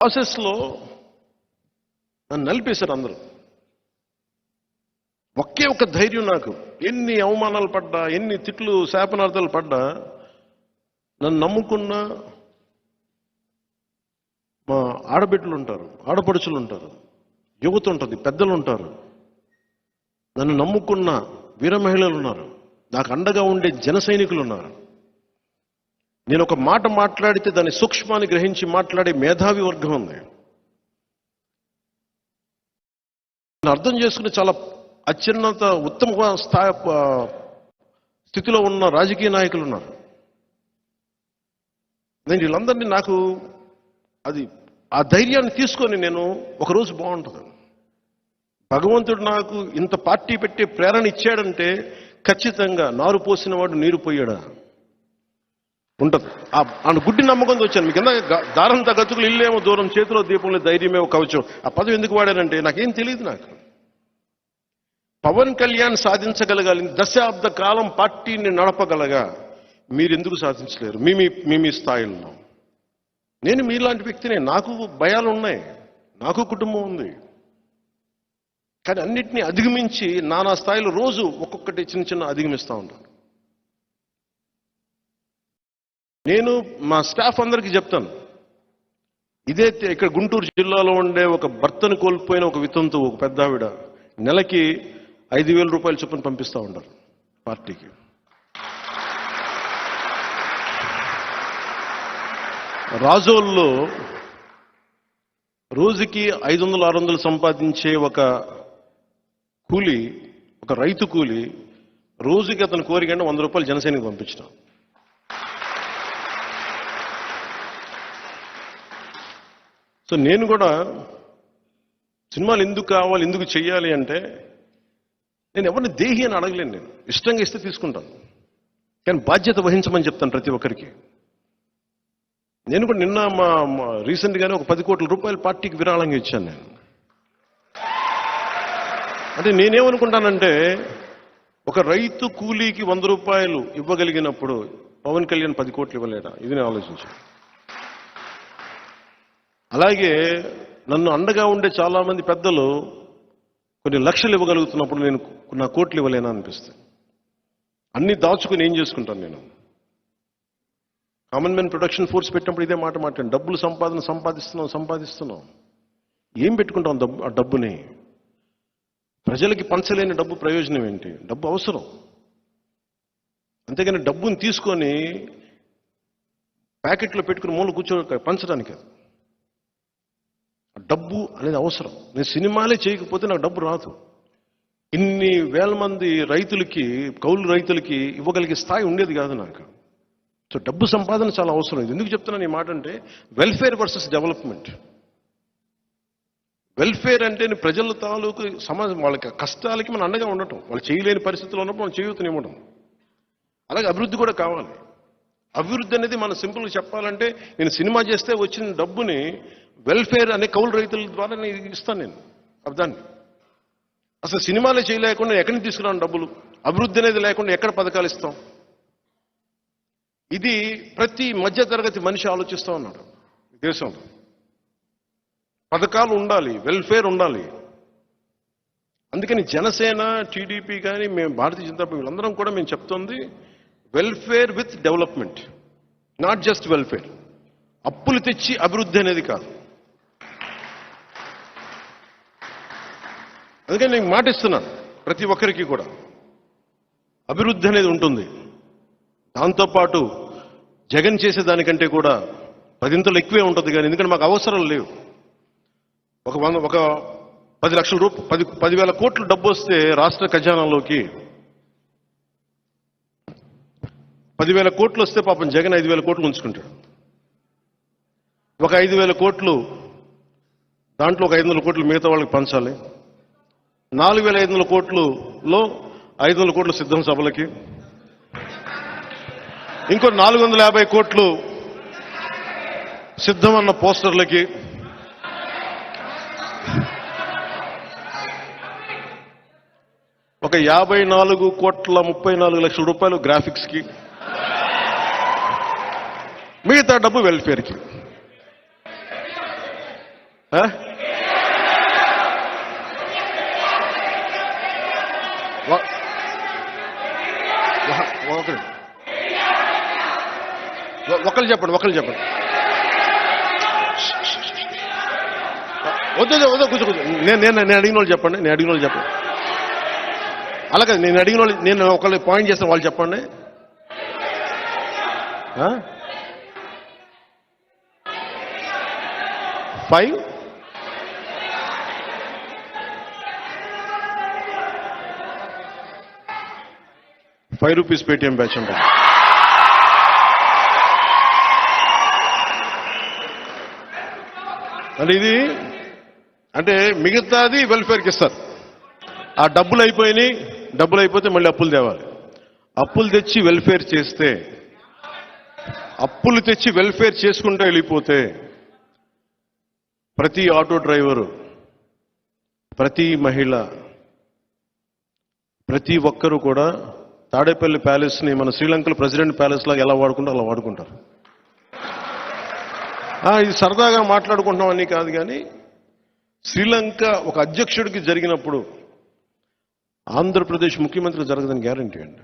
ప్రాసెస్లో నన్ను నలిపేశారు అందరూ. ఒకే ఒక ధైర్యం నాకు. ఎన్ని అవమానాలు పడ్డా ఎన్ని తిట్లు శాపనార్థాలు పడ్డా నన్ను నమ్ముకున్న మా ఆడబిడ్డలు ఉంటారు ఆడపడుచులు ఉంటారు యువత ఉంటుంది పెద్దలు ఉంటారు. నన్ను నమ్ముకున్న వీర మహిళలు ఉన్నారు. నాకు అండగా ఉండే జన సైనికులు ఉన్నారు. నేను ఒక మాట మాట్లాడితే దాని సూక్ష్మాన్ని గ్రహించి మాట్లాడే మేధావి వర్గం ఉంది. నేను అర్థం చేసుకుని చాలా అత్యున్నత ఉత్తమ స్థాయి స్థితిలో ఉన్న రాజకీయ నాయకులు ఉన్నారు. నేను వీళ్ళందరినీ నాకు అది ఆ ధైర్యాన్ని తీసుకొని నేను ఒకరోజు బాగుంటుంది. భగవంతుడు నాకు ఇంత పార్టీ పెట్టే ప్రేరణ ఇచ్చాడంటే ఖచ్చితంగా నారు పోసిన వాడు నీరు పోయాడా? ఉంటుంది. ఆ గుడ్డి నమ్మకంతో వచ్చాను. మీకు కింద దారంత గతుకులు ఇల్లేమో దూరం చేతిలో దీపంలో ధైర్యమేమో కవచం. ఆ పదవి ఎందుకు వాడానంటే నాకేం తెలియదు నాకు. పవన్ కళ్యాణ్ సాధించగలగాలి దశాబ్ద కాలం పార్టీని నడపగలగా మీరు ఎందుకు సాధించలేరు? మీ మీ మీ మీ స్థాయిలో. నేను మీలాంటి వ్యక్తినే నాకు భయాలు ఉన్నాయి నాకు కుటుంబం ఉంది. కానీ అన్నిటినీ అధిగమించి నానా స్థాయిలో రోజు ఒక్కొక్కటి చిన్న చిన్న అధిగమిస్తూ ఉంటాను నేను మా స్టాఫ్ అందరికీ చెప్తాను. ఇదైతే ఇక్కడ గుంటూరు జిల్లాలో ఉండే ఒక భర్తను కోల్పోయిన ఒక వితంతు ఒక పెద్ద ఆవిడ నెలకి ఐదు వేల రూపాయల చొప్పున పంపిస్తూ ఉంటారు పార్టీకి. రాజోల్లో రోజుకి ఐదు వందలు ఆరు వందలు సంపాదించే ఒక కూలి ఒక రైతు కూలి రోజుకి అతను కోరికంటే వంద రూపాయలు జనసేనకి పంపించడం సో నేను కూడా సినిమాలు ఎందుకు కావాలి ఎందుకు చేయాలి అంటే నేను ఎవరిని దేహి అని అడగలేను నేను. ఇష్టంగా ఇస్తే తీసుకుంటాను. కానీ బాధ్యత వహించమని చెప్తాను ప్రతి ఒక్కరికి. నేను కూడా నిన్న మా రీసెంట్గానే ఒక పది కోట్ల రూపాయలు పార్టీకి విరాళంగా ఇచ్చాను నేను. అంటే నేనేమనుకుంటానంటే ఒక రైతు కూలీకి వంద రూపాయలు ఇవ్వగలిగినప్పుడు పవన్ కళ్యాణ్ పది కోట్లు ఇవ్వలేడా? ఇది నేను ఆలోచించాను. అలాగే నన్ను అండగా ఉండే చాలా మంది పెద్దలు కొన్ని లక్షలు ఇవ్వగలుగుతున్నప్పుడు నేను నా కోట్లు ఇవ్వలేనా అనిపిస్తుంది అన్ని దాచుకుని ఏం చేసుకుంటాను నేను? కామన్ మ్యాన్ ప్రొడక్షన్ ఫోర్స్ పెట్టినప్పుడు ఇదే మాట మాట్లాడి డబ్బులు సంపాదన సంపాదిస్తున్నాం సంపాదిస్తున్నాం. ఏం పెట్టుకుంటాం డబ్బు ఆ డబ్బుని? ప్రజలకి పంచలేని డబ్బు ప్రయోజనం ఏంటి? డబ్బు అవసరం. అంతేగాని డబ్బుని తీసుకొని ప్యాకెట్లో పెట్టుకుని మూల కూర్చో పంచడానికి డబ్బు అనేది అవసరం. నేను సినిమాలే చేయకపోతే నాకు డబ్బు రాదు. ఇన్ని వేల మంది రైతులకి కౌలు రైతులకి ఇవ్వగలిగే స్థాయి ఉండేది కాదు నాకు. సో డబ్బు సంపాదన చాలా అవసరం. ఇది ఎందుకు చెప్తున్నాను ఈ మాట అంటే వెల్ఫేర్ వర్సెస్ డెవలప్మెంట్. వెల్ఫేర్ అంటే ప్రజల తాలూకు సమాజం వాళ్ళకి కష్టాలకి మనం అండగా ఉండటం. వాళ్ళు చేయలేని పరిస్థితులు ఉన్నప్పుడు మనం చేయూతనివ్వడం అలాగే అభివృద్ధి కూడా కావాలి. అభివృద్ధి అనేది మనం సింపుల్గా చెప్పాలంటే నేను సినిమా చేస్తే వచ్చిన డబ్బుని వెల్ఫేర్ అనే కౌలు రైతుల ద్వారా నేను ఇస్తాను నేను. అర్థాన్ని అసలు సినిమాలే చేయలేకుండా ఎక్కడి నుంచి తీసుకురాను డబ్బులు? అభివృద్ధి అనేది లేకుండా ఎక్కడ పథకాలు ఇస్తాం? ఇది ప్రతి మధ్య తరగతి మనిషి ఆలోచిస్తూ ఉన్నాడు. దేశంలో. పథకాలు ఉండాలి వెల్ఫేర్ ఉండాలి. అందుకని జనసేన టీడీపీ కానీ మేము భారతీయ జనతా పార్టీ వీళ్ళందరం కూడా మేము చెప్తుంది welfare with development. Not just welfare. అప్పులు తెచ్చి అభివృద్ధి అనేది కాదు. అందుకని నేను మాట ఇస్తున్నాను ప్రతి ఒక్కరికి కూడా. అభివృద్ధి అనేది ఉంటుంది. దాంతోపాటు జగన్ చేసేదానికంటే కూడా పదింతలు ఎక్కువే ఉంటుంది కానీ ఎందుకంటే మాకు అవసరం లేవు. ఒక వంద ఒక పది లక్షల రూపాయలు పది పదివేల కోట్లు డబ్బు వస్తే రాష్ట్ర ఖజానాలోకి పదివేల కోట్లు వస్తే పాపం జగన్ ఐదు వేల కోట్లు ఉంచుకుంటాడు. ఒక ఐదు వేల కోట్లు దాంట్లో ఒక ఐదు వందల కోట్లు మిగతా వాళ్ళకి పంచాలి. నాలుగు వేల ఐదు వందల కోట్లులో ఐదు వందల కోట్లు సిద్ధం సభలకి. ఇంకో నాలుగు వందల యాభై కోట్లు సిద్ధం అన్న పోస్టర్లకి. ఒక యాభై నాలుగు కోట్ల ముప్పై నాలుగు లక్షల రూపాయలు గ్రాఫిక్స్కి. మిగతా డబ్బు వెల్ఫేర్కి ఆ? ఒ- ఒక- ఒకరు ఒ- ఒకళ్ళు చెప్పండి ఒకళ్ళు చెప్పండి. వద్దు వద్దు, కూర్చో కూర్చో. నేను నేను నేను అడిగిన వాళ్ళు చెప్పండి నేను అడిగిన వాళ్ళు చెప్పండి. అలాగే నేను అడిగిన వాళ్ళు నేను ఒకళ్ళు పాయింట్ చేస్తాను వాళ్ళు చెప్పండి. Five five rupees Paytm batch ఉంటుంది. అంటే ఇది అంటే మిగతాది వెల్ఫేర్కి ఇస్తారు. ఆ డబ్బులు అయిపోయినాయి డబ్బులు అయిపోతే మళ్ళీ అప్పులు తేవాలి. అప్పులు తెచ్చి వెల్ఫేర్ చేస్తే అప్పులు తెచ్చి వెల్ఫేర్ చేసుకుంటూ వెళ్ళిపోతే ప్రతి ఆటో డ్రైవరు ప్రతి మహిళ ప్రతి ఒక్కరూ కూడా తాడేపల్లి ప్యాలెస్ని మన శ్రీలంకలో ప్రెసిడెంట్ ప్యాలెస్ లాగా ఎలా వాడుకుంటారో అలా వాడుకుంటారు. ఇది సరదాగా మాట్లాడుకుంటున్నాం అని కాదు కానీ శ్రీలంక ఒక అధ్యక్షుడికి జరిగినప్పుడు ఆంధ్రప్రదేశ్ ముఖ్యమంత్రి జరగదని గ్యారంటీ అండి.